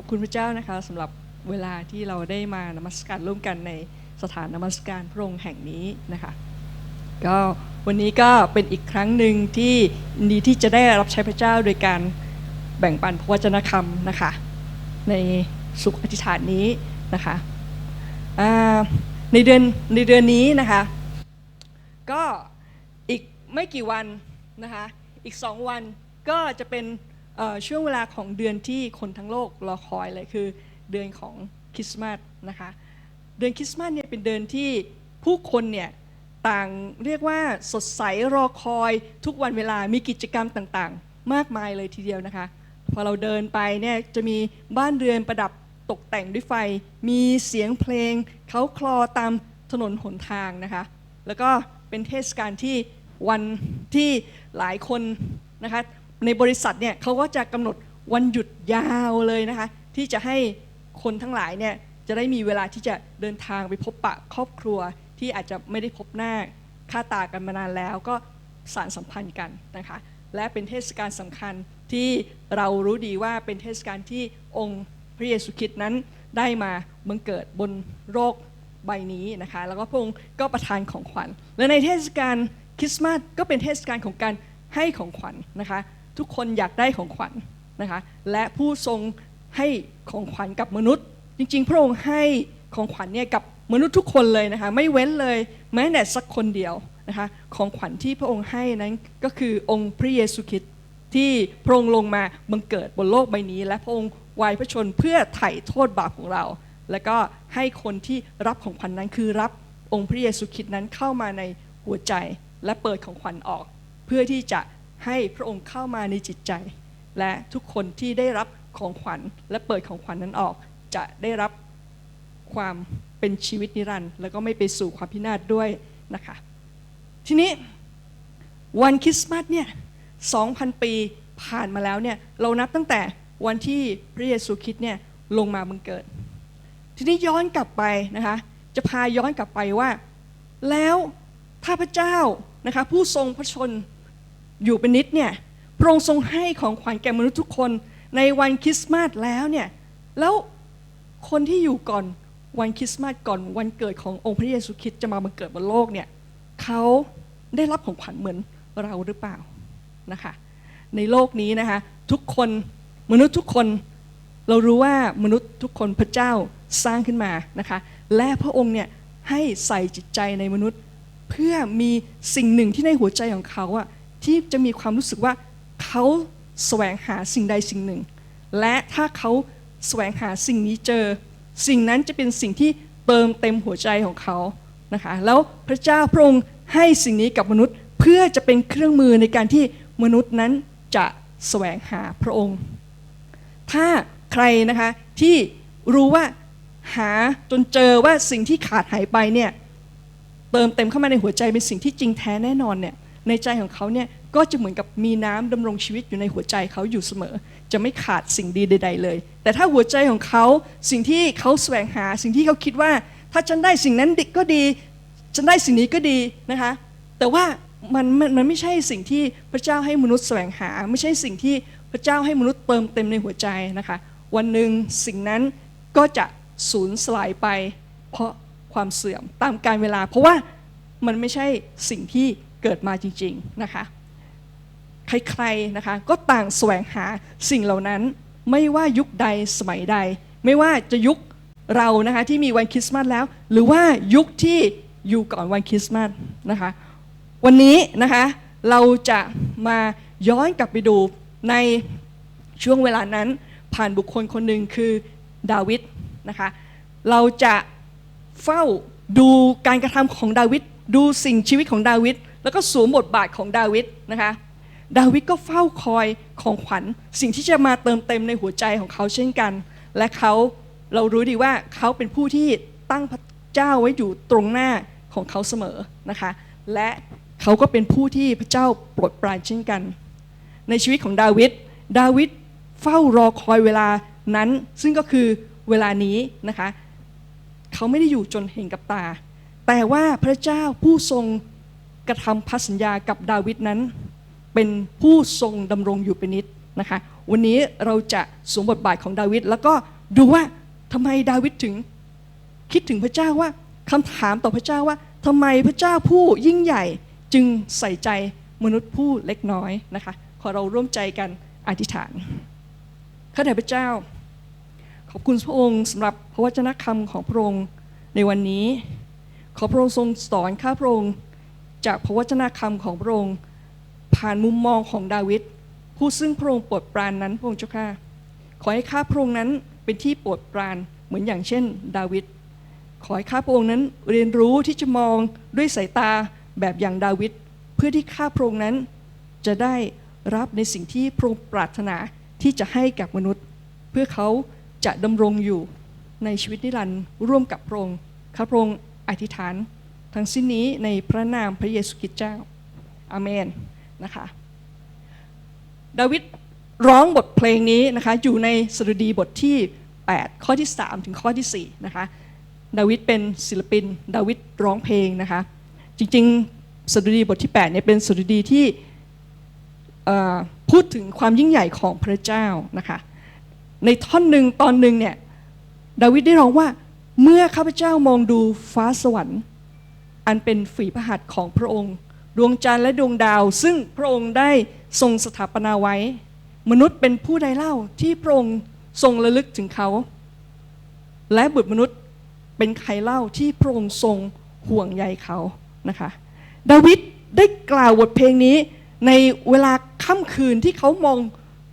อบคุณพระเจ้านะคะสำหรับเวลาที่เราได้มานมัสการร่วมกันในสถานนมัสการพระองค์แห่งนี้นะคะก็วันนี้ก็เป็นอีกครั้งหนึ่งที่ดีที่จะได้รับใช้พระเจ้าโดยการแบ่งปันพระวจนะคำนะคะในสุขอธิษฐานนี้นะคะในเดือนในเดือนนี้นะคะก็อีกไม่กี่วันนะคะอีกสองวันก็จะเป็น ช่วงเวลาของเดือนที่คนทั้งโลกรอคอยเลยคือ เดือนของคริสต์มาสนะคะ เดือนคริสต์มาสเนี่ยเป็นเดือนที่ผู้คนเนี่ยต่างเรียกว่าสดใสรอคอยทุกวันเวลามีกิจกรรมต่างๆ มากมายเลยทีเดียวนะคะ พอเราเดินไปเนี่ยจะมีบ้านเรือนประดับตกแต่งด้วยไฟ มีเสียงเพลงเขาคลอตามถนนหนทางนะคะ แล้วก็เป็นเทศกาลที่วันที่หลายคนนะคะ ในบริษัทเนี่ยเขาก็จะกำหนดวันหยุดยาวเลยนะคะ ที่จะให้คนทั้งหลายเนี่ยจะได้มีเวลาที่จะเดินทางไปพบปะครอบครัวที่อาจจะไม่ได้พบหน้าค่าตากันมานานแล้วก็สารสัมพันธ์กันนะคะ และเป็นเทศกาลสำคัญที่เรารู้ดีว่าเป็นเทศกาลที่องค์พระเยซูคริสต์นั้นได้มาบังเกิดบนโลกใบนี้นะคะ แล้วก็พระองค์ก็ประทานของขวัญ และในเทศกาลคริสต์มาสก็เป็นเทศกาลของการให้ของขวัญนะคะ ทุกคนอยากได้ของขวัญนะคะ และผู้ทรงให้ของขวัญกับมนุษย์ จริง ๆ พระองค์ให้ของขวัญเนี่ยกับมนุษย์ทุกคนเลยนะคะ ไม่เว้นเลยแม้แต่สักคนเดียวนะคะ ของขวัญที่พระองค์ให้นั้นก็คือองค์พระเยซูคริสต์ที่พระองค์ลงมาบังเกิดบนโลกใบนี้ และพระองค์วายพระชนเพื่อไถ่โทษบาปของเรา แล้วก็ให้คนที่รับของขวัญนั้นคือรับองค์พระเยซูคริสต์นั้นเข้ามาในหัวใจและเปิดของขวัญออก เพื่อที่จะ ให้พระองค์เข้ามาในจิตใจ และทุกคนที่ได้รับของขวัญและเปิดของขวัญนั้นออก จะได้รับความเป็นชีวิตนิรันดร์แล้วก็ไม่ไปสู่ความพินาศด้วยนะคะ ทีนี้วันคริสต์มาสเนี่ย 2,000 ปีผ่านมาแล้วเนี่ย เรานับตั้งแต่วันที่พระเยซูคริสต์เนี่ยลงมาบังเกิด ทีนี้ย้อนกลับไปนะคะ จะพาย้อนกลับไปว่า แล้วถ้าพระเจ้านะคะผู้ทรงพระชน อยู่เป็นนิดเนี่ยพระองค์ทรงให้ของขวัญแก่มนุษย์ทุกคนในวันคริสต์มาสแล้วเนี่ยแล้วคนที่อยู่ก่อนวันคริสต์มาสก่อนวันเกิดขององค์พระเยซูคริสต์จะมาบังเกิดบนโลกเนี่ยเขาได้รับของขวัญเหมือนเราหรือเปล่านะคะในโลกนี้นะคะทุกคนมนุษย์ทุกคนเรารู้ว่ามนุษย์ทุกคนพระเจ้าสร้างขึ้นมานะคะและพระองค์เนี่ยให้ใส่จิตใจในมนุษย์ เพื่อมีสิ่งหนึ่งที่ในหัวใจของเขาอะ ที่จะมีความรู้สึกว่าเขาแสวงหาสิ่งใดสิ่งหนึ่ง และถ้าเขาแสวงหาสิ่งนี้เจอ สิ่งนั้นจะเป็นสิ่งที่เติมเต็มหัวใจของเขานะคะแล้วพระเจ้าพระองค์ให้สิ่งนี้กับมนุษย์เพื่อจะเป็นเครื่องมือในการที่มนุษย์นั้นจะแสวงหาพระองค์ ถ้าใครนะคะที่รู้ว่าหาจนเจอว่าสิ่งที่ขาดหายไปเนี่ยเติมเต็มเข้ามาในหัวใจเป็นสิ่งที่จริงแท้แน่นอนเนี่ย ในใจของเขาเนี่ยก็จะเหมือนกับมีน้ำดำรงชีวิตอยู่ในหัวใจเขาอยู่เสมอ จะไม่ขาดสิ่งดีใด ๆ เลย แต่ถ้าหัวใจของเขาสิ่งที่เขาแสวงหาสิ่งที่เขาคิดว่า ถ้าฉันได้สิ่งนั้นก็ดี ฉันได้สิ่งนี้ก็ดีนะคะ แต่ว่ามันมันมันไม่ใช่สิ่งที่พระเจ้าให้มนุษย์แสวงหา ไม่ใช่สิ่งที่พระเจ้าให้มนุษย์เติมเต็มในหัวใจนะคะ วันหนึ่งสิ่งนั้นก็จะสูญสลายไป เพราะความเสื่อมตามการเวลา เพราะว่ามันไม่ใช่สิ่งที่ เกิดมาจริงๆนะคะใครๆนะคะก็ต่างแสวงหาสิ่งเหล่านั้น ไม่ว่ายุคใดสมัยใด ไม่ว่าจะยุคเรานะคะที่มีวันคริสต์มาสแล้ว หรือว่ายุคที่อยู่ก่อนวันคริสต์มาสนะคะวันนี้นะคะเราจะมาย้อนกลับไปดูในช่วงเวลานั้นผ่านบุคคลคนหนึ่งคือดาวิดนะคะเราจะเฝ้าดูการกระทำของดาวิดดูสิ่งชีวิตของดาวิด แล้วก็สวมบทบาทของดาวิดนะคะดาวิดก็เฝ้าคอยของขวัญ สิ่งที่จะมาเติมเต็มในหัวใจของเขาเช่นกัน และเขาเรารู้ดีว่าเขาเป็นผู้ที่ตั้งพระเจ้าไว้อยู่ตรงหน้าของเขาเสมอนะคะและเขาก็เป็นผู้ที่พระเจ้าโปรดปรานเช่นกัน ในชีวิตของดาวิดดาวิดเฝ้ารอคอยเวลานั้น ซึ่งก็คือเวลานี้นะคะเขาไม่ได้อยู่จนเห็นกับตา แต่ว่าพระเจ้าผู้ทรง กระทำพันธสัญญากับดาวิดนั้น เป็นผู้ทรงดำรงอยู่เป็นนิจนะคะ วันนี้เราจะสวมบทบาทของดาวิดแล้วก็ดูว่าทำไมดาวิดถึง คิดถึงพระเจ้าว่าคำถามต่อพระเจ้าว่าทำไมพระเจ้าผู้ยิ่งใหญ่จึงใส่ใจมนุษย์ผู้เล็กน้อยนะคะ ขอเราร่วมใจกันอธิษฐานข้าแต่พระเจ้า ขอบคุณพระองค์สำหรับพระวจนะคำของพระองค์ในวันนี้ ขอพระองค์ทรงสอนข้าพระองค์ จากพระวจนะคำของพระองค์ ผ่านมุมมองของดาวิดผู้ซึ่งพระองค์โปรดปรานนั้นพระองค์เจ้าข้าขอให้ข้าพระองค์นั้นเป็นที่โปรดปรานเหมือนอย่างเช่น ดาวิดขอให้ข้าพระองค์นั้นเรียนรู้ที่จะมองด้วยสายตาแบบอย่างดาวิดเพื่อที่ข้าพระองค์นั้น จะได้รับในสิ่งที่พระองค์ปรารถนาที่จะให้กับมนุษย์ เพื่อเขาจะดำรงอยู่ในชีวิตนิรันดร์ร่วมกับพระองค์ข้าพระองค์อธิษฐาน ทั้งสิ้นนี้ในพระนามพระเยซูคริสต์เจ้าอาเมนนะคะดาวิดร้องบทเพลงนี้นะคะอยู่ในสดุดีบทที่ 8 ข้อที่ 3 ถึงข้อที่4นะคะดาวิดเป็นศิลปินดาวิดร้องเพลงนะคะจริงๆสดุดีบทที่8เนี่ยเป็นสดุดีที่พูดถึงความยิ่งใหญ่ของพระเจ้านะคะในท่อนหนึ่งตอนหนึ่งเนี่ยดาวิดได้ร้องว่าเมื่อข้าพเจ้ามองดูฟ้าสวรรค์ อันเป็นฝีพระหัตถ์ของพระองค์ ดวงจันทร์และดวงดาว ซึ่งพระองค์ได้ทรงสถาปนาไว้ มนุษย์เป็นผู้ใดเล่าที่พระองค์ทรงระลึกถึงเขา และบุตรมนุษย์เป็นใครเล่าที่พระองค์ทรงห่วงใยเขานะคะ ดาวิดได้กล่าวบทเพลงนี้ในเวลาค่ำคืนที่เขามอง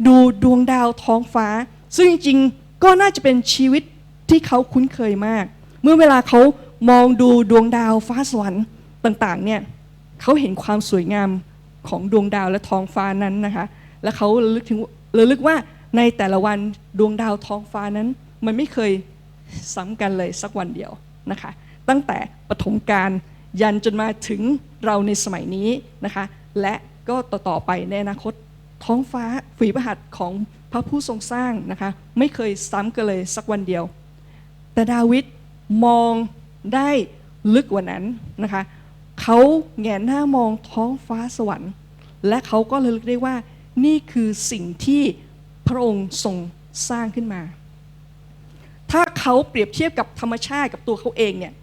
ดูดวงดาวท้องฟ้า ซึ่งจริงๆก็น่าจะเป็นชีวิตที่เขาคุ้นเคยมาก เมื่อเวลาเขา มองดูดวงดาวฟ้าสวรรค์ต่างๆเนี่ยเขาเห็นความสวยงามของดวงดาวและท้องฟ้านั้นนะคะ และเขาระลึกถึงระลึกว่าในแต่ละวันดวงดาวท้องฟ้านั้น มันไม่เคยซ้ำกันเลยสักวันเดียวนะคะ ตั้งแต่ปฐมกาลยันจนมาถึงเราในสมัยนี้นะคะ และก็ต่อๆไปในอนาคตท้องฟ้าฝีพระหัตของพระผู้ทรงสร้างนะคะ ไม่เคยซ้ำกันเลยสักวันเดียว แต่ดาวิดมอง ได้ลึกกว่านั้นนะคะเขาแงนหน้ามองท้องฟ้าสวรรค์ และเขาก็ระลึกได้ว่านี่คือสิ่งที่พระองค์ทรงสร้างขึ้นมา ถ้าเขาเปรียบเทียบกับธรรมชาติกับตัวเขาเองเนี่ย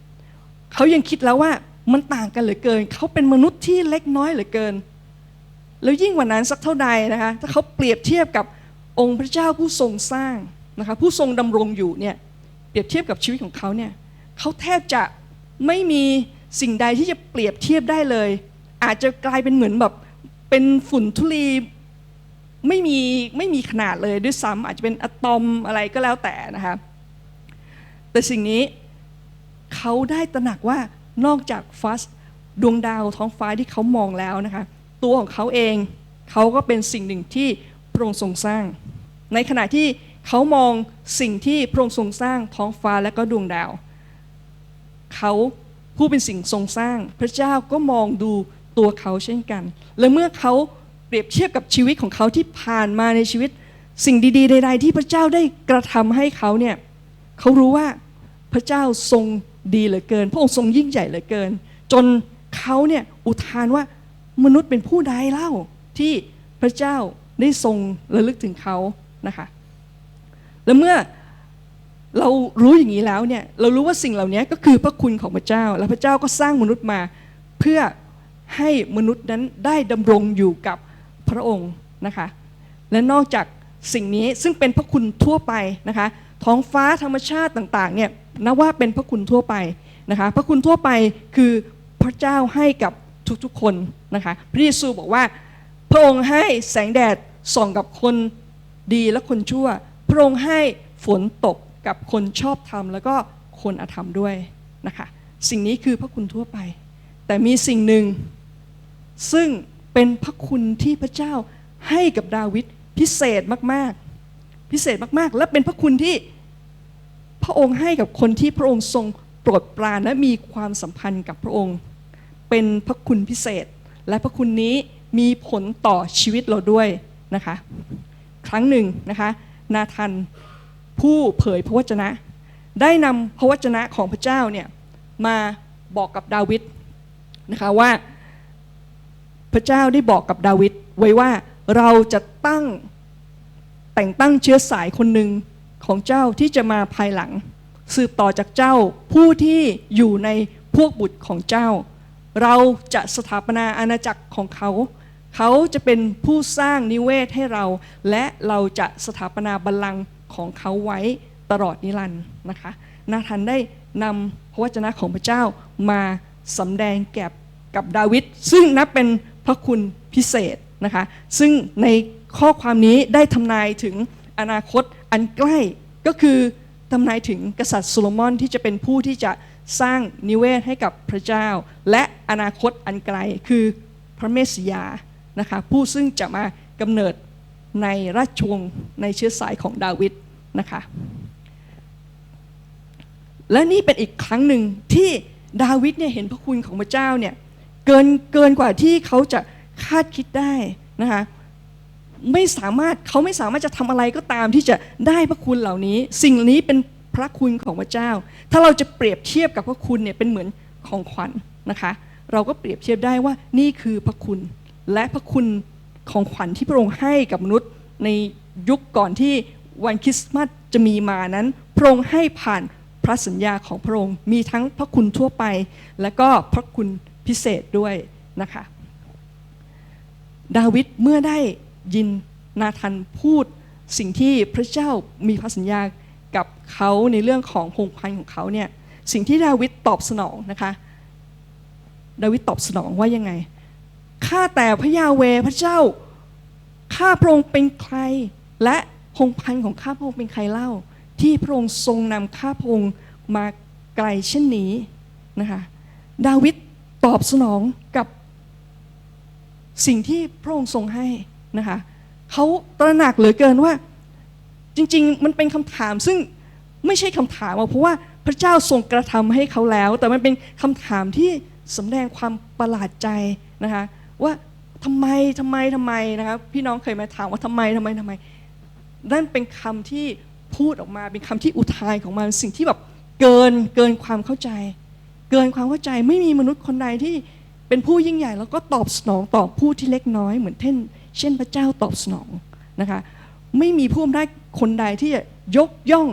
เขายังคิดแล้วว่ามันต่างกันเหลือเกิน เขาเป็นมนุษย์ที่เล็กน้อยเหลือเกิน แล้วยิ่งกว่านั้นสักเท่าใดนะคะถ้าเขาเปรียบเทียบกับองค์พระเจ้าผู้ทรงสร้างนะคะผู้ทรงดำรงอยู่เนี่ยเปรียบเทียบกับชีวิตของเขาเนี่ย เขาแทบจะไม่มีสิ่งใดที่จะเปรียบเทียบได้เลย อาจจะกลายเป็นเหมือนแบบเป็นฝุ่นทุลีไม่มีไม่มีขนาดเลยด้วยซ้ำอาจจะเป็นอะตอมอะไรก็แล้วแต่นะคะแต่สิ่งนี้เขาได้ตระหนักว่านอกจากฟ้าดวงดาวท้องฟ้าที่เขามองแล้วนะคะ ตัวของเขาเองเขาก็เป็นสิ่งหนึ่งที่พระองค์ทรงสร้าง ในขณะที่เขามองสิ่งที่พระองค์ทรงสร้างท้องฟ้าและก็ดวงดาว เขาผู้เป็นสิ่งทรงสร้าง พระเจ้าก็มองดูตัวเขาเช่นกัน และเมื่อเขาเปรียบเทียบกับชีวิตของเขาที่ผ่านมาในชีวิต สิ่งดีๆใดๆที่พระเจ้าได้กระทำให้เขาเนี่ยเขารู้ว่าพระเจ้าทรงดีเหลือเกิน พระองค์ทรงยิ่งใหญ่เหลือเกิน จนเขาเนี่ยอุทานว่ามนุษย์เป็นผู้ใดเล่าที่พระเจ้าได้ทรงระลึกถึงเขานะคะและเมื่อ เรารู้อย่างนี้แล้วเนี่ยเรารู้ว่าสิ่งเหล่านี้ก็คือพระคุณของพระเจ้า และพระเจ้าก็สร้างมนุษย์มา เพื่อให้มนุษย์นั้นได้ดำรงอยู่กับพระองค์นะคะและนอกจากสิ่งนี้ซึ่งเป็นพระคุณทั่วไปนะคะท้องฟ้าธรรมชาติต่างๆเนี่ยนับว่าเป็นพระคุณทั่วไปนะคะพระคุณทั่วไปคือพระเจ้าให้กับทุกๆคนนะคะพระเยซูบอกว่า พระองค์ให้แสงแดดส่องกับคนดีและคนชั่ว พระองค์ให้ฝนตก กับคนชอบธรรมแล้วก็คนอธรรมด้วยนะคะสิ่งนี้คือพระคุณทั่วไป แต่มีสิ่งหนึ่ง ซึ่งเป็นพระคุณที่พระเจ้าให้กับดาวิดพิเศษมากๆ พิเศษมากๆ และเป็นพระคุณที่พระองค์ให้กับคนที่พระองค์ทรงโปรดปรานและมีความสัมพันธ์กับพระองค์ เป็นพระคุณพิเศษ และพระคุณนี้มีผลต่อชีวิตเราด้วยนะคะ ครั้งหนึ่งนะคะ นาธัน ผู้เผยพระวจนะ ได้นำพระวจนะของพระเจ้าเนี่ยมาบอกกับดาวิดนะคะว่าพระเจ้าได้บอกกับดาวิดไว้ว่าเราจะตั้งแต่งตั้งเชื้อสายคนหนึ่งของเจ้าที่จะมาภายหลัง สืบต่อจากเจ้าผู้ที่อยู่ในพวกบุตรของเจ้า เราจะสถาปนาอาณาจักรของเขา เขาจะเป็นผู้สร้างนิเวศให้เรา และเราจะสถาปนาบัลลังก์ ของเขาไว้ตลอดนิรันดร์นะคะนาธานได้นำพระวจนะของพระเจ้ามาสำแดงแก่กับดาวิดซึ่งนับเป็นพระคุณพิเศษนะคะซึ่งในข้อความนี้ได้ทำนายถึงอนาคตอันใกล้ก็คือทำนายถึงกษัตริย์โซโลมอนที่จะเป็นผู้ที่จะสร้างนิเวศให้กับพระเจ้า และอนาคตอันไกลคือพระเมสสิยานะคะผู้ซึ่งจะมากำเนิดในราชวงศ์ในเชื้อสายของดาวิด นะคะและนี่เป็นอีกครั้งหนึ่งที่ดาวิดเนี่ยเห็นพระคุณของพระเจ้าเนี่ยเกินเกินกว่าที่เขาจะคาดคิดได้นะคะไม่สามารถเขาไม่สามารถจะทำอะไรก็ตามที่จะได้พระคุณเหล่านี้ สิ่งนี้เป็นพระคุณของพระเจ้า ถ้าเราจะเปรียบเทียบกับพระคุณเนี่ยเป็นเหมือนของขวัญนะคะ เราก็เปรียบเทียบได้ว่านี่คือพระคุณ และพระคุณของขวัญที่พระองค์ให้กับมนุษย์ในยุคก่อนที่ วันคริสต์มาสจะมีมานั้น พระองค์ให้ผ่านพระสัญญาของพระองค์มีทั้งพระคุณทั่วไป และก็พระคุณพิเศษด้วยนะคะ ดาวิดเมื่อได้ยินนาธานพูดสิ่งที่พระเจ้ามีพระสัญญากับเขาในเรื่องของพงพันธ์ของเขาเนี่ยสิ่งที่ดาวิดตอบสนองนะคะ ดาวิดตอบสนองว่ายังไงข้าแต่พระยาเวพระเจ้าข้าพระองค์เป็นใคร และ พงพันธ์ของข้าพระองค์เป็นใครเล่า ที่พระองค์ทรงนำข้าพระองค์มาไกลเช่นนี้นะคะดาวิดตอบสนองกับสิ่งที่พระองค์ทรงให้นะคะเขาตระหนักเหลือเกินว่าจริงๆ มันเป็นคำถามซึ่งไม่ใช่คำถามอะเพราะว่าพระเจ้าทรงกระทำให้เขาแล้ว แต่มันเป็นคำถามที่สำแดงความประหลาดใจนะคะว่าทำไมทำไมทำไมนะคะพี่น้องเคยมาถามว่าทำไมทำไมทำไม นั่นเป็นคำที่พูดออกมาเป็นคำที่อุทานของมันสิ่งที่แบบเกินเกินความเข้าใจ เกินความเข้าใจไม่มีมนุษย์คนใดที่เป็นผู้ยิ่งใหญ่ แล้วก็ตอบสนองต่อผู้ที่เล็กน้อยเหมือนเช่นเช่นพระเจ้าตอบสนองนะคะไม่มีผู้อำนาจคนใดที่จะยกย่อง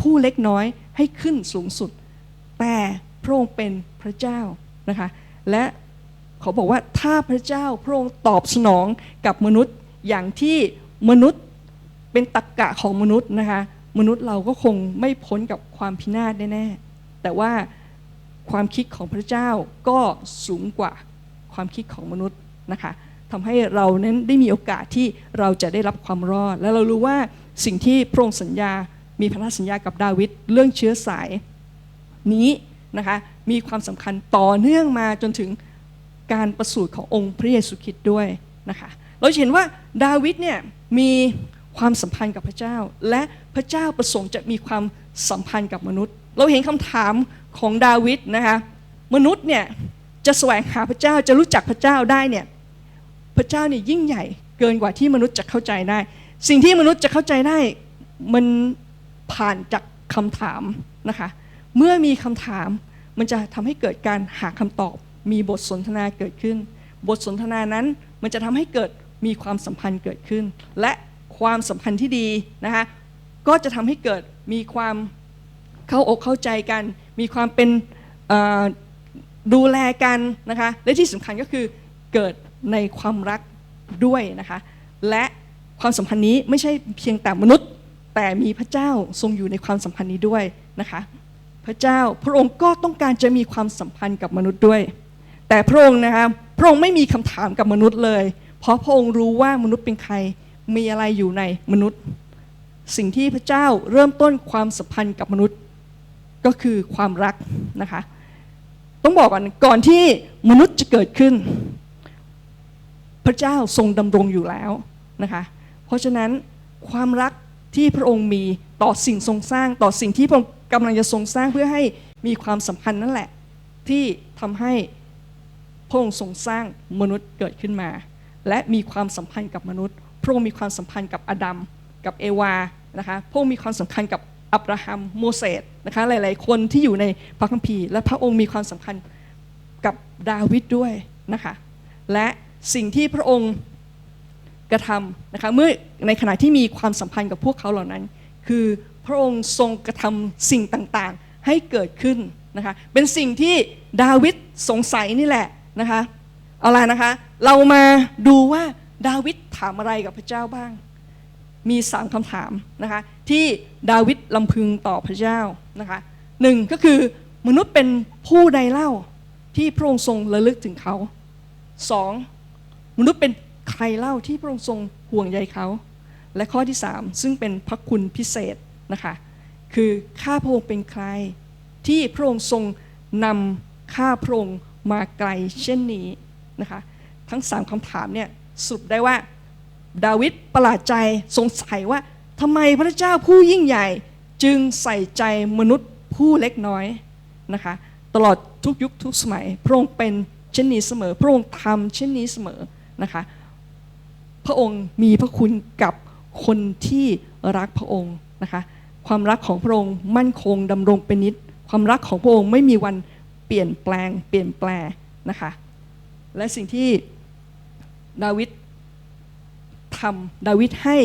ผู้เล็กน้อยให้ขึ้นสูงสุด แต่พระองค์เป็นพระเจ้านะคะและเขาบอกว่าถ้าพระเจ้าพระองค์ตอบสนองกับมนุษย์อย่างที่มนุษย์ เป็นตรกกะของมนุษย์นะคะ มนุษย์เราก็คงไม่พ้นกับความพินาศแน่ๆแต่ว่าความคิดของพระเจ้าก็สูงกว่าความคิดของมนุษย์นะคะทำให้เรานั้นได้มีโอกาสที่เราจะได้รับความรอด และเรารู้ว่าสิ่งที่พระองค์สัญญา มีพันธสัญญากับดาวิดเรื่องเชื้อสายนี้นะคะมีความสำคัญต่อเนื่องมาจนถึงการประสูติขององค์พระเยซูคริสต์ด้วยนะคะเราเห็นว่าดาวิดเนี่ยมี ความสัมพันธ์กับพระเจ้า และพระเจ้าประสงค์จะมีความสัมพันธ์กับมนุษย์ เราเห็นคำถามของดาวิดนะคะมนุษย์เนี่ยจะแสวงหาพระเจ้าจะรู้จักพระเจ้าได้เนี่ยพระเจ้าเนี่ยยิ่งใหญ่เกินกว่าที่มนุษย์จะเข้าใจได้ สิ่งที่มนุษย์จะเข้าใจได้มันผ่านจากคำถามนะคะเมื่อมีคำถามมันจะทำให้เกิดการหาคำตอบ มีบทสนทนาเกิดขึ้น บทสนทนานั้นมันจะทำให้เกิดมีความสัมพันธ์เกิดขึ้น และ ความสัมพันธ์ที่ดีนะคะก็จะทำให้เกิดมีความเข้าอกเข้าใจกัน มีความเป็นดูแลกันนะคะและที่สำคัญก็คือเกิดในความรักด้วยนะคะและความสัมพันธ์นี้ไม่ใช่เพียงแต่มนุษย์ แต่มีพระเจ้าทรงอยู่ในความสัมพันธ์นี้ด้วยนะคะพระเจ้าพระองค์ก็ต้องการจะมีความสัมพันธ์กับมนุษย์ด้วย แต่พระองค์นะคะพระองค์ไม่มีคำถามกับมนุษย์เลย เพราะพระองค์รู้ว่ามนุษย์เป็นใคร มีอะไรอยู่ในมนุษย์ สิ่งที่พระเจ้าเริ่มต้นความสัมพันธ์กับมนุษย์ก็คือความรักนะคะ ต้องบอกก่อนก่อนที่มนุษย์จะเกิดขึ้น พระเจ้าทรงดำรงอยู่แล้วนะคะ เพราะฉะนั้นความรักที่พระองค์มีต่อสิ่งทรงสร้างต่อสิ่งที่พระองค์กำลังจะทรงสร้างเพื่อให้มีความสัมพันธ์นั่นแหละ ที่ทำให้พระองค์ทรงสร้างมนุษย์เกิดขึ้นมา และมีความสัมพันธ์กับมนุษย์ พระองค์มีความสัมพันธ์กับอดัมกับเอวานะคะพระองค์มีความสัมพันธ์กับอับราฮัมโมเสสนะคะหลาย ๆ คนที่อยู่ในพระคัมภีร์และพระองค์มีความสัมพันธ์กับดาวิดด้วยนะคะและสิ่งที่พระองค์กระทำนะคะเมื่อในขณะที่มีความสัมพันธ์กับพวกเขาเหล่านั้น คือพระองค์ทรงกระทำสิ่งต่าง ๆ ให้เกิดขึ้นนะคะเป็นสิ่งที่ดาวิดสงสัยนี่แหละนะคะเอาล่ะนะคะเรามาดูว่า ดาวิดถามอะไรกับพระเจ้าบ้าง มีสามคำถามนะคะที่ดาวิดลำพึงต่อพระเจ้านะคะหนึ่งก็คือมนุษย์เป็นผู้ใดเล่าที่พระองค์ทรงระลึกถึงเขาสองมนุษย์เป็นใครเล่าที่พระองค์ทรงห่วงใยเขา และข้อที่สามซึ่งเป็นพระคุณพิเศษนะคะคือข้าพระองค์เป็นใคร ที่พระองค์ทรงนำข้าพระองค์มาไกลเช่นนี้นะคะทั้งสามคำถามเนี่ย สรุปได้ว่า ดาวิดประหลาดใจสงสัยว่าทำไมพระเจ้าผู้ยิ่งใหญ่ จึงใส่ใจมนุษย์ผู้เล็กน้อยนะคะตลอดทุกยุคทุกสมัย พระองค์เป็นเช่นนี้เสมอ พระองค์ทำเช่นนี้เสมอนะคะพระองค์มีพระคุณกับคนที่รักพระองค์นะคะความรักของพระองค์มั่นคงดำรงเป็นนิจความรักของพระองค์ไม่มีวันเปลี่ยนแปลงเปลี่ยนแปลนะคะและสิ่งที่ ดาวิดทำดาวิดให้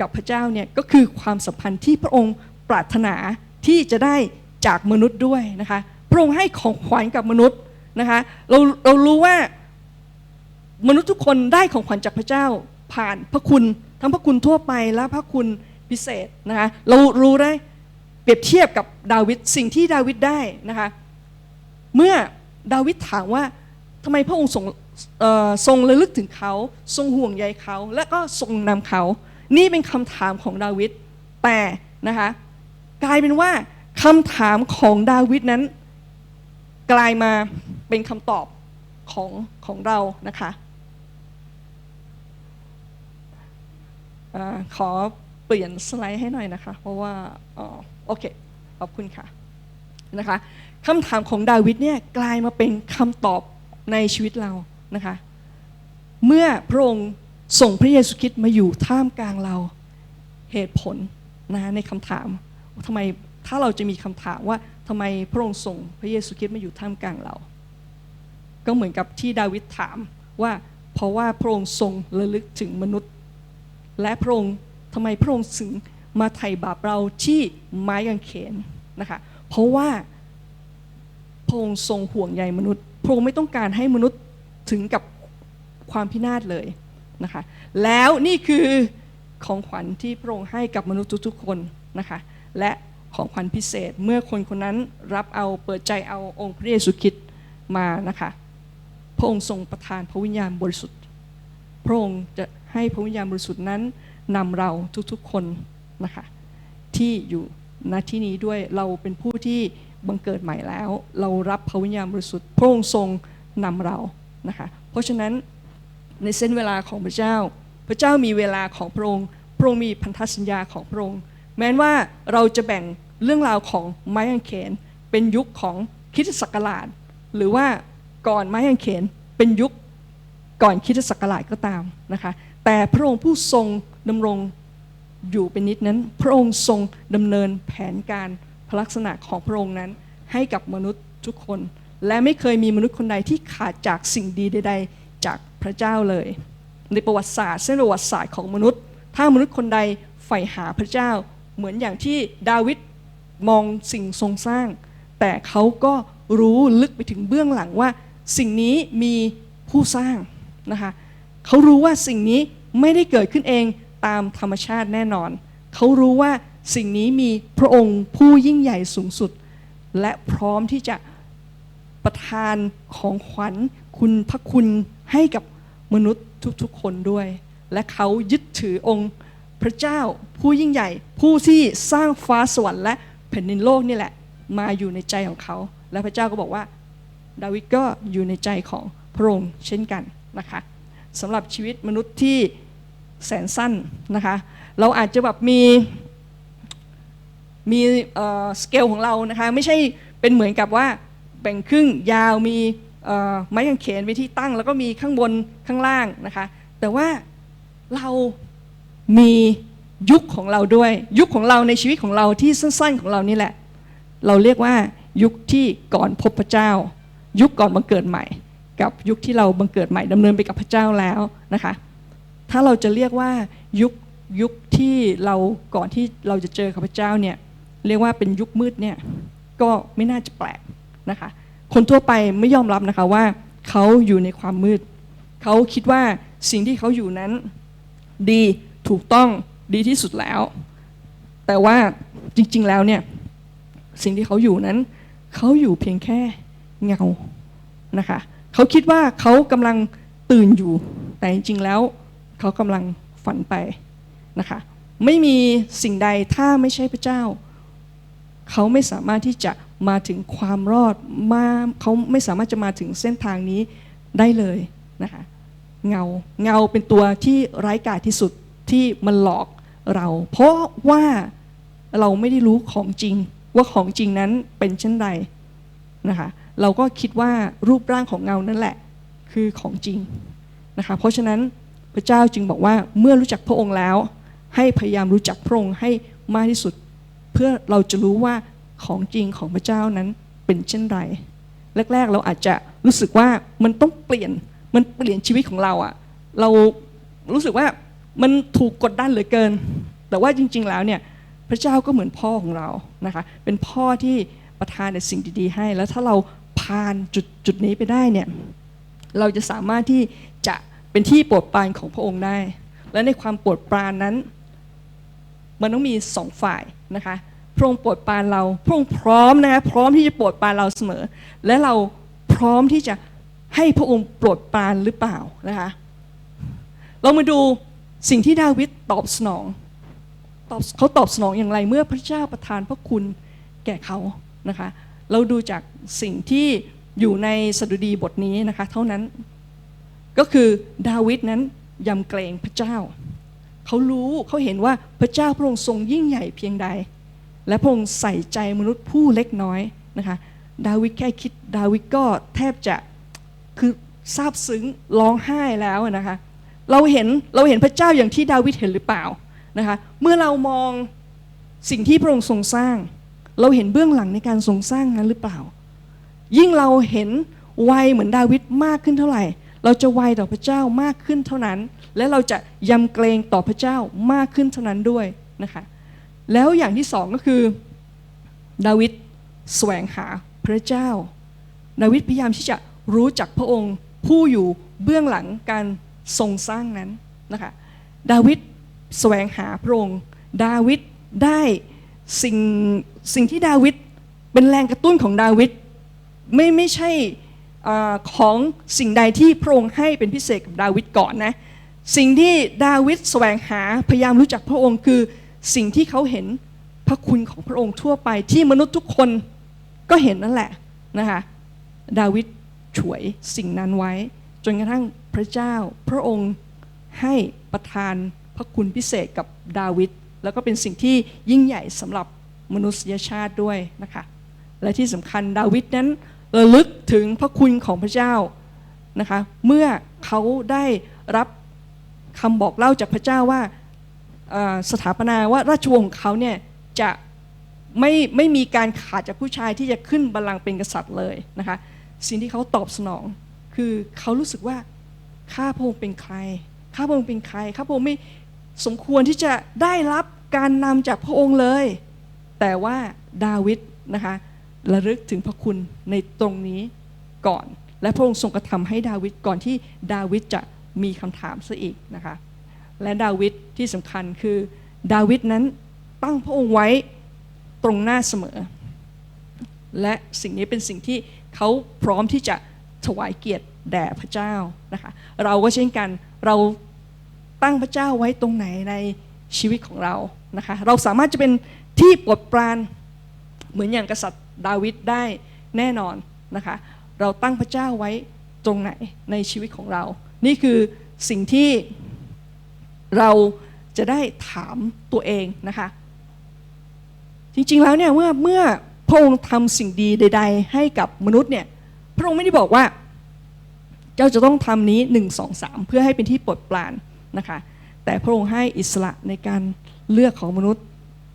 กับพระเจ้าเนี่ยก็คือความสัมพันธ์ที่พระองค์ปรารถนาที่จะได้จากมนุษย์ด้วยนะคะพระองค์ให้ของขวัญกับมนุษย์นะคะเราเรารู้ว่ามนุษย์ทุกคนได้ของขวัญจากพระเจ้าผ่านพระคุณทั้งพระคุณทั่วไปและพระคุณพิเศษนะคะเรารู้ได้เปรียบเทียบกับดาวิดสิ่งที่ดาวิดได้นะคะเมื่อดาวิดถามว่าทำไมพระองค์ทรง ทรงระลึกถึงเขา ทรงห่วงใยเขา และก็ทรงนำเขา นี่เป็นคำถามของดาวิดแต่นะคะกลายเป็นว่าคำถามของดาวิดนั้น กลายมาเป็นคำตอบของของเรานะคะอขอเปลี่ยนสไลด์ให้หน่อยนะคะ เพราะว่าอ๋อโอเค ขอบคุณค่ะนะคะคำถามของดาวิดเนี่ยกลายมาเป็นคำตอบในชีวิตเรา นะคะเมื่อพระองค์ส่งพระเยซูคริสต์มาอยู่ท่ามกลางเราเหตุผลนะในคำถามว่าทำไมถ้าเราจะมีคำถามว่าทำไมพระองค์ส่งพระเยซูคริสต์มาอยู่ท่ามกลางเรา ก็เหมือนกับที่ดาวิดถามว่าเพราะว่าพระองค์ทรงระลึกถึงมนุษย์ และพระองค์ทำไมพระองค์ถึงมาไถ่บาปเราที่ไม้กางเขนนะคะเพราะว่าพระองค์ทรงห่วงใยมนุษย์ พระองค์ไม่ต้องการให้มนุษย์ ถึงกับความพินาศเลยนะคะแล้วนี่คือของขวัญที่พระองค์ให้กับมนุษย์ทุกๆคนนะคะและของขวัญพิเศษเมื่อคนคนนั้นรับเอาเปิดใจเอาองค์พระเยซูคริสต์มานะคะพระองค์ทรงประทานพระวิญญาณบริสุทธิ์ พระองค์จะให้พระวิญญาณบริสุทธิ์นั้นนำเราทุกๆคนนะคะที่อยู่ณที่นี้ด้วยเราเป็นผู้ที่บังเกิดใหม่แล้ว เรารับพระวิญญาณบริสุทธิ์ พระองค์ทรงนำเรา นะคะเพราะฉะนั้นในเส้นเวลาของพระเจ้า พระเจ้ามีเวลาของพระองค์ พระองค์มีพันธสัญญาของพระองค์ แม้ว่าเราจะแบ่งเรื่องราวของไม้กางเขน เป็นยุคของคริสตศักราช หรือว่าก่อนไม้กางเขนเป็นยุคก่อนคริสตศักราชก็ตามนะคะ แต่พระองค์ผู้ทรงดำรงอยู่เป็นนิดนั้น พระองค์ทรงดำเนินแผนการพลักษณะของพระองค์นั้นให้กับมนุษย์ทุกคน และไม่เคยมีมนุษย์คนใดที่ขาดจากสิ่งดีใด ๆ จากพระเจ้าเลย ในประวัติศาสตร์เส้นประวัติศาสตร์ของมนุษย์ ถ้ามนุษย์คนใดใฝ่หาพระเจ้า เหมือนอย่างที่ดาวิดมองสิ่งทรงสร้าง แต่เขาก็รู้ลึกไปถึงเบื้องหลังว่า สิ่งนี้มีผู้สร้างนะคะเขารู้ว่าสิ่งนี้ไม่ได้เกิดขึ้นเองตามธรรมชาติแน่นอน เขารู้ว่าสิ่งนี้มีพระองค์ผู้ยิ่งใหญ่สูงสุด และพร้อมที่จะ ประทานของขวัญคุณพระคุณให้กับมนุษย์ทุกๆคนด้วย และเขายึดถือองค์พระเจ้าผู้ยิ่งใหญ่ ผู้ที่สร้างฟ้าสวรรค์และแผ่นดินโลกนี่แหละ มาอยู่ในใจของเขา และพระเจ้าก็บอกว่าดาวิดก็อยู่ในใจของพระองค์เช่นกันนะคะสำหรับชีวิตมนุษย์ที่แสนสั้นนะคะ เราอาจจะแบบมีมีสเกลของเรานะคะ ไม่ใช่เป็นเหมือนกับว่า แบ่งครึ่งยาวมีไม้กางเขนไว้ที่ตั้ง แล้วก็มีข้างบนข้างล่างนะคะ แต่ว่าเรามียุคของเราด้วย ยุคของเราในชีวิตของเราที่สั้น ๆของเรานี่แหละ เราเรียกว่ายุคที่ก่อนพบพระเจ้า ยุคก่อนบังเกิดใหม่ กับยุคที่เราบังเกิดใหม่ดำเนินไปกับพระเจ้าแล้วนะคะ ถ้าเราจะเรียกว่ายุคยุคที่เราก่อนที่เราจะเจอข้าพระเจ้าเนี่ยเรียกว่าเป็นยุคมืดเนี่ยก็ไม่น่าจะแปลก นะคะ คนทั่วไปไม่ยอมรับนะคะว่าเขาอยู่ในความมืด เขาคิดว่าสิ่งที่เขาอยู่นั้น ดีถูกต้องดีที่สุดแล้ว แต่ว่าจริง ๆ แล้วเนี่ยสิ่งที่เขาอยู่นั้น เขาอยู่เพียงแค่เงานะคะเขาคิดว่าเขากำลังตื่นอยู่ แต่จริง ๆ แล้วเขากำลังฝันไปนะคะไม่มีสิ่งใดถ้าไม่ใช่พระเจ้า เขาไม่สามารถที่จะ มาถึงความรอดมาเขาไม่สามารถจะมาถึงเส้นทางนี้ได้เลยนะคะเงาเงาเป็นตัวที่ไร้กาจที่สุดที่มันหลอกเรา เพราะว่าเราไม่ได้รู้ของจริง ว่าของจริงนั้นเป็นเช่นไรนะคะเราก็คิดว่ารูปร่างของเงานั่นแหละคือของจริงนะคะเพราะฉะนั้นพระเจ้าจึงบอกว่าเมื่อรู้จักพระองค์แล้ว ให้พยายามรู้จักพระองค์ให้มากที่สุด เพื่อเราจะรู้ว่า ของจริงของพระเจ้านั้นเป็นเช่นไร แรก ๆ เราอาจจะรู้สึกว่ามันต้องเปลี่ยนมันเปลี่ยนชีวิตของเราอะเรารู้สึกว่ามันถูกกดดันเหลือเกิน แต่ว่าจริง ๆ แล้วเนี่ยพระเจ้าก็เหมือนพ่อของเรานะคะเป็นพ่อที่ประทานแต่สิ่งดีๆให้ แล้วถ้าเราผ่านจุดจุดนี้ไปได้เนี่ยเราจะสามารถที่จะเป็นที่โปรดปรานของพระองค์ได้ และในความโปรดปรานนั้น มันต้องมีสองฝ่ายนะคะ ระองค์โปรดปรานเรา พระองค์พร้อมนะคะพร้อมที่จะโปรดปรานเราเสมอ และเราพร้อมที่จะให้พระองค์โปรดปรานหรือเปล่านะคะเรามาดูสิ่งที่ดาวิดตอบสนองตอบเขาตอบสนองอย่างไรเมื่อพระเจ้าประทานพระคุณแก่เขานะคะ เราดูจากสิ่งที่อยู่ในสดุดีบทนี้นะคะ เท่านั้นก็คือดาวิดนั้นยำเกรงพระเจ้า เขารู้เขาเห็นว่าพระเจ้าพระองค์ทรงยิ่งใหญ่เพียงใด และพระองค์ใส่ใจมนุษย์ผู้เล็กน้อยนะคะดาวิดแค่คิดดาวิดก็แทบจะคือซาบซึ้งร้องไห้แล้วนะคะเราเห็นเราเห็นพระเจ้าอย่างที่ดาวิดเห็นหรือเปล่านะคะเมื่อเรามองสิ่งที่พระองค์ทรงสร้าง เราเห็นเบื้องหลังในการทรงสร้างนั้นหรือเปล่า ยิ่งเราเห็นวัยเหมือนดาวิดมากขึ้นเท่าไหร่ เราจะไวต่อพระเจ้ามากขึ้นเท่านั้น และเราจะยำเกรงต่อพระเจ้ามากขึ้นเท่านั้นด้วยนะคะ แล้วอย่างที่สองก็คือ ดาวิดแสวงหาพระเจ้า ดาวิดพยายามที่จะรู้จักพระองค์ผู้อยู่เบื้องหลังการทรงสร้างนั้นนะคะดาวิดแสวงหาพระองค์ ดาวิดได้สิ่งสิ่งที่ดาวิดเป็นแรงกระตุ้นของดาวิดไม่ไม่ใช่ของสิ่งใดที่พระองค์ให้เป็นพิเศษกับดาวิดก่อนนะสิ่งที่ดาวิดแสวงหาพยายามรู้จักพระองค์คือ สิ่งที่เขาเห็นพระคุณของพระองค์ทั่วไปที่มนุษย์ทุกคนก็เห็นนั่นแหละนะคะดาวิดฉวยสิ่งนั้นไว้ จนกระทั่งพระเจ้าพระองค์ให้ประทานพระคุณพิเศษกับดาวิดแล้วก็เป็นสิ่งที่ยิ่งใหญ่สำหรับมนุษยชาติด้วยนะคะและที่สำคัญดาวิดนั้นระลึกถึงพระคุณของพระเจ้านะคะเมื่อเขาได้รับคำบอกเล่าจากพระเจ้าว่า สถาปนาว่าราชวงศ์เขาเนี่ยจะไม่ไม่มีการขาดจากผู้ชายที่จะขึ้นบัลลังก์เป็นกษัตริย์เลยนะคะสิ่งที่เขาตอบสนอง คือเขารู้สึกว่าข้าพระองค์เป็นใคร ข้าพระองค์เป็นใครข้าพระองค์ไม่สมควรที่จะได้รับการนำจากพระองค์เลย แต่ว่าดาวิดนะคะระลึกถึงพระคุณในตรงนี้ก่อน และพระองค์ทรงกระทำให้ดาวิดก่อนที่ดาวิดจะมีคำถามซะอีกนะคะ และดาวิดที่สำคัญคือดาวิดนั้นตั้งพระองค์ไว้ตรงหน้าเสมอ และสิ่งนี้เป็นสิ่งที่เขาพร้อมที่จะถวายเกียรติแด่พระเจ้านะคะเราก็เช่นกันเราตั้งพระเจ้าไว้ตรงไหนในชีวิตของเรานะคะเราสามารถจะเป็นที่ปรดปรานเหมือนอย่างกษัตริย์ดาวิดได้แน่นอนนะคะเราตั้งพระเจ้าไว้ตรงไหนในชีวิตของเรา นี่คือสิ่งที่ เราจะได้ถามตัวเองนะคะ จริงๆแล้วเนี่ยเมื่อเมื่อพระองค์ทำสิ่งดีใด ๆ ให้กับมนุษย์เนี่ยพระองค์ไม่ได้บอกว่าเจ้าจะต้องทำนี้หนึ่งสองสามเพื่อให้เป็นที่ปลดปรานนะคะแต่พระองค์ให้อิสระในการเลือกของมนุษย์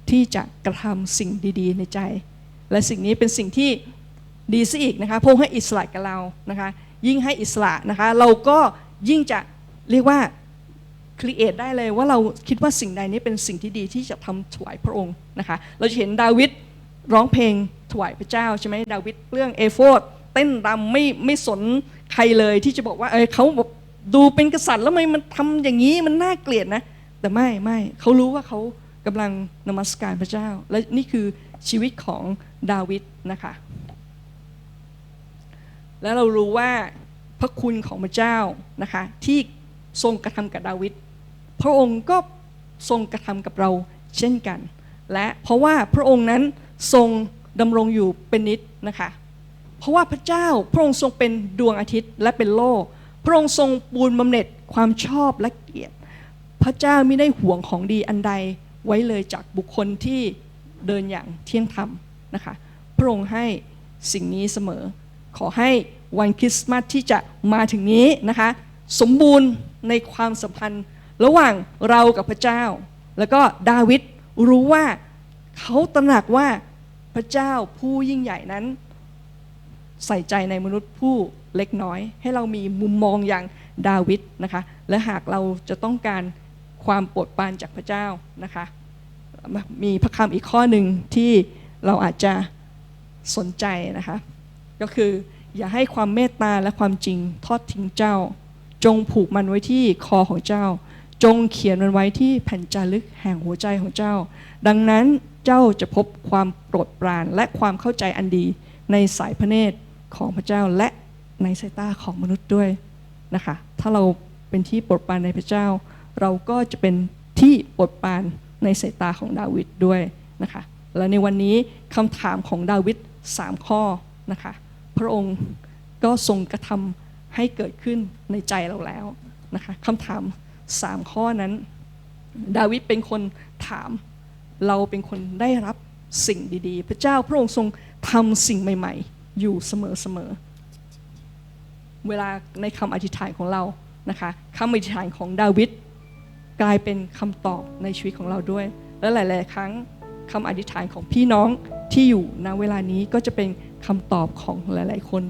ที่จะกระทำสิ่งดีๆ ในใจ และสิ่งนี้เป็นสิ่งที่ดีซะอีกนะคะพระองค์ให้อิสระกับเรานะคะยิ่งให้อิสระนะคะเราก็ยิ่งจะเรียกว่า ครีเอทได้เลยว่าเราคิดว่าสิ่งใดนี้เป็นสิ่งที่ดีที่จะทำถวายพระองค์นะคะเราจะเห็นดาวิดร้องเพลงถวายพระเจ้าใช่ไหมดาวิดเรื่องเอโฟดเต้นรำไม่ไม่สนใครเลยที่จะบอกว่าเออเขาแบบดูเป็นกษัตริย์แล้วทำไมมันทำอย่างนี้มันน่าเกลียดนะ แต่ไม่ไม่เขารู้ว่าเขากำลังนมัสการพระเจ้า และนี่คือชีวิตของดาวิดนะคะแล้วเรารู้ว่าพระคุณของพระเจ้านะคะที่ทรงกระทำกับดาวิด พระองค์ก็ทรงกระทำกับเราเช่นกัน และเพราะว่าพระองค์นั้นทรงดำรงอยู่เป็นนิจนะคะ เพราะว่าพระเจ้าพระองค์ทรงเป็นดวงอาทิตย์และเป็นโลก พระองค์ทรงปูนบำเหน็จความชอบและเกียรติ พระเจ้าไม่ได้ห่วงของดีอันใดไว้เลยจากบุคคลที่เดินอย่างเที่ยงธรรมนะคะ พระองค์ให้สิ่งนี้เสมอ ขอให้วันคริสต์มาสที่จะมาถึงนี้นะคะ สมบูรณ์ในความสัมพันธ์ ระหว่างเรากับพระเจ้า แล้วก็ดาวิดรู้ว่าเขาตระหนักว่าพระเจ้าผู้ยิ่งใหญ่นั้น ใส่ใจในมนุษย์ผู้เล็กน้อย ให้เรามีมุมมองอย่างดาวิดนะคะ และหากเราจะต้องการความโปรดปรานจากพระเจ้านะคะ มีพระคำอีกข้อหนึ่งที่เราอาจจะสนใจนะคะ ก็คืออย่าให้ความเมตตาและความจริงทอดทิ้งเจ้า จงผูกมันไว้ที่คอของเจ้า จงเขียนมันไว้ที่แผ่นจารึกแห่งหัวใจของเจ้า ดังนั้นเจ้าจะพบความโปรดปรานและความเข้าใจอันดีในสายพระเนตรของพระเจ้าและในสายตาของมนุษย์ด้วยนะคะ ถ้าเราเป็นที่โปรดปรานในพระเจ้า เราก็จะเป็นที่โปรดปรานในสายตาของดาวิดด้วยนะคะ และในวันนี้คำถามของดาวิด3ข้อนะคะ พระองค์ก็ทรงกระทำให้เกิดขึ้นในใจเราแล้วนะคะคำถาม 3ข้อนั้น ดาวิดเป็นคนถาม เราเป็นคนได้รับสิ่งดีๆ พระเจ้าพระองค์ทรงทำสิ่งใหม่ ๆ อยู่เสมอๆเวลาในคำอธิษฐานของเรานะคะคำอธิษฐานของดาวิดกลายเป็นคำตอบในชีวิตของเราด้วย และหลาย ๆ ครั้งคำอธิษฐานของพี่น้องที่อยู่ณเวลานี้ก็จะเป็นคำตอบของหลาย ๆ คน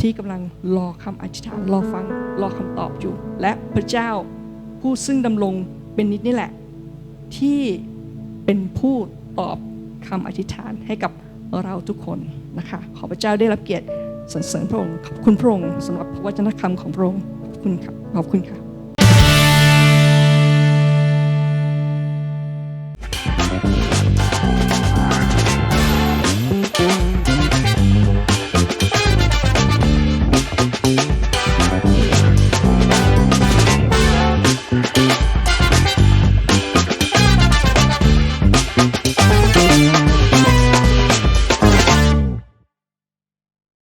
ที่กำลังรอคำอธิษฐานรอฟังรอคำตอบอยู่ และพระเจ้า ผู้ซึ่งดำรงเป็นนิดนี่แหละ ที่เป็นผู้ตอบคำอธิษฐานให้กับเราทุกคนนะคะขอพระเจ้าได้รับเกียรติสรรเสริญพระองค์ขอบคุณพระองค์สำหรับพระวจนะคำของพระองค์ขอบคุณครับขอบคุณค่ะ